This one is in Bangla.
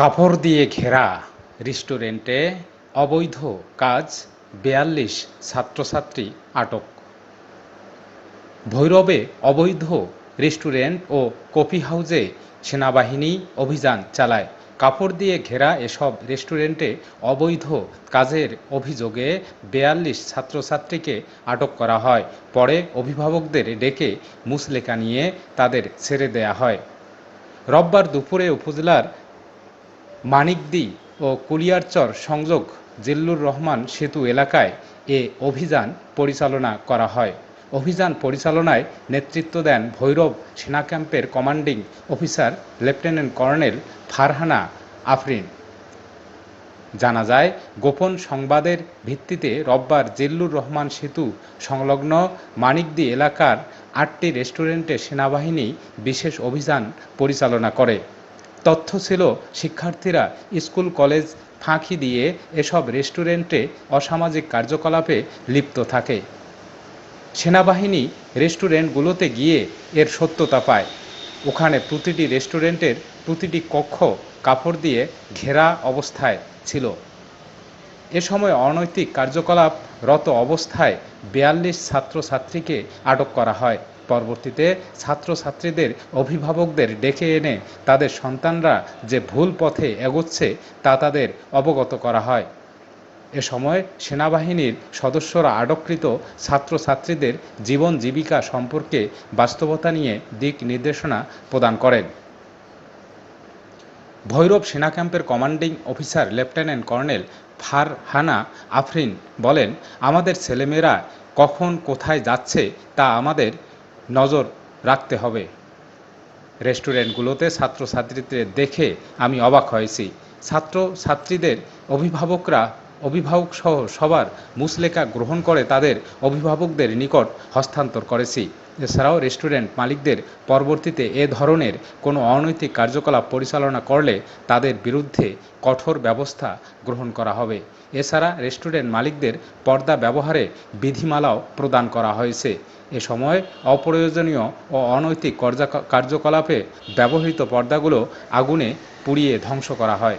কাপড় দিয়ে ঘেরা রেস্টুরেন্টে অবৈধ কাজ বেয়াল্লিশ ছাত্রছাত্রী আটক। ভৈরবে অবৈধ রেস্টুরেন্ট ও কফি হাউজে সেনাবাহিনী অভিযান চালায়। কাপড় দিয়ে ঘেরা এসব রেস্টুরেন্টে অবৈধ কাজের অভিযোগে বেয়াল্লিশ ছাত্রছাত্রীকে আটক করা হয়। পরে অভিভাবকদের ডেকে মুচলেকা নিয়ে তাদের ছেড়ে দেয়া হয়। রোববার দুপুরে উপজেলার মানিকদি ও কুলিয়ারচর সংযোগ জিল্লুর রহমান সেতু এলাকায় এ অভিযান পরিচালনা করা হয়। অভিযান পরিচালনায় নেতৃত্ব দেন ভৈরব সেনা ক্যাম্পের commanding officer lieutenant colonel Farhana Afrin. জানা যায়, গোপন সংবাদের ভিত্তিতে রোববার জিল্লুর রহমান সেতু সংলগ্ন মানিকদি এলাকার আটটি রেস্টুরেন্টে সেনাবাহিনী বিশেষ অভিযান পরিচালনা করে। তথ্য ছিল, শিক্ষার্থীরা স্কুল, কলেজ ফাঁকি দিয়ে এসব রেস্টুরেন্টে অসামাজিক কার্যকলাপে লিপ্ত থাকে। সেনাবাহিনী রেস্টুরেন্টগুলোতে গিয়ে এর সত্যতা পায়। ওখানে প্রতিটি রেস্টুরেন্টের প্রতিটি কক্ষ কাপড় দিয়ে ঘেরা অবস্থায় ছিল। এ সময় অনৈতিক কার্যকলাপ রত অবস্থায় বিয়াল্লিশ ছাত্রছাত্রীকে আটক করা হয়। পরবর্তীতে ছাত্রছাত্রীদের অভিভাবকদের ডেকে এনে তাদের সন্তানরা যে ভুল পথে এগোচ্ছে তা তাদের অবগত করা হয়। এ সময় সেনাবাহিনীর সদস্যরা আটককৃত ছাত্রছাত্রীদের জীবন জীবিকা সম্পর্কে বাস্তবতা নিয়ে দিক নির্দেশনা প্রদান করেন। ভৈরব সেনা ক্যাম্পের commanding officer lieutenant colonel Farhana Afrin বলেন, আমাদের ছেলেমেয়েরা কখন কোথায় যাচ্ছে তা আমাদের নজর রাখতে হবে। রেস্টুরেন্টগুলোতে ছাত্রছাত্রীদের দেখে আমি অবাক হয়েছি। ছাত্রছাত্রীদের অভিভাবকরা অভিভাবক সহ সবার মুচলেকা গ্রহণ করে তাদের অভিভাবকদের নিকট হস্তান্তর করেছি। এছাড়াও রেস্টুরেন্ট মালিকদের পরবর্তীতে এ ধরনের কোনো অনৈতিক কার্যকলাপ পরিচালনা করলে তাদের বিরুদ্ধে কঠোর ব্যবস্থা গ্রহণ করা হবে। এছাড়া রেস্টুরেন্ট মালিকদের পর্দা ব্যবহারে বিধিমালাও প্রদান করা হয়েছে। এ সময় অপ্রয়োজনীয় ও অনৈতিক কার্যকলাপে ব্যবহৃত পর্দাগুলো আগুনে পুড়িয়ে ধ্বংস করা হয়।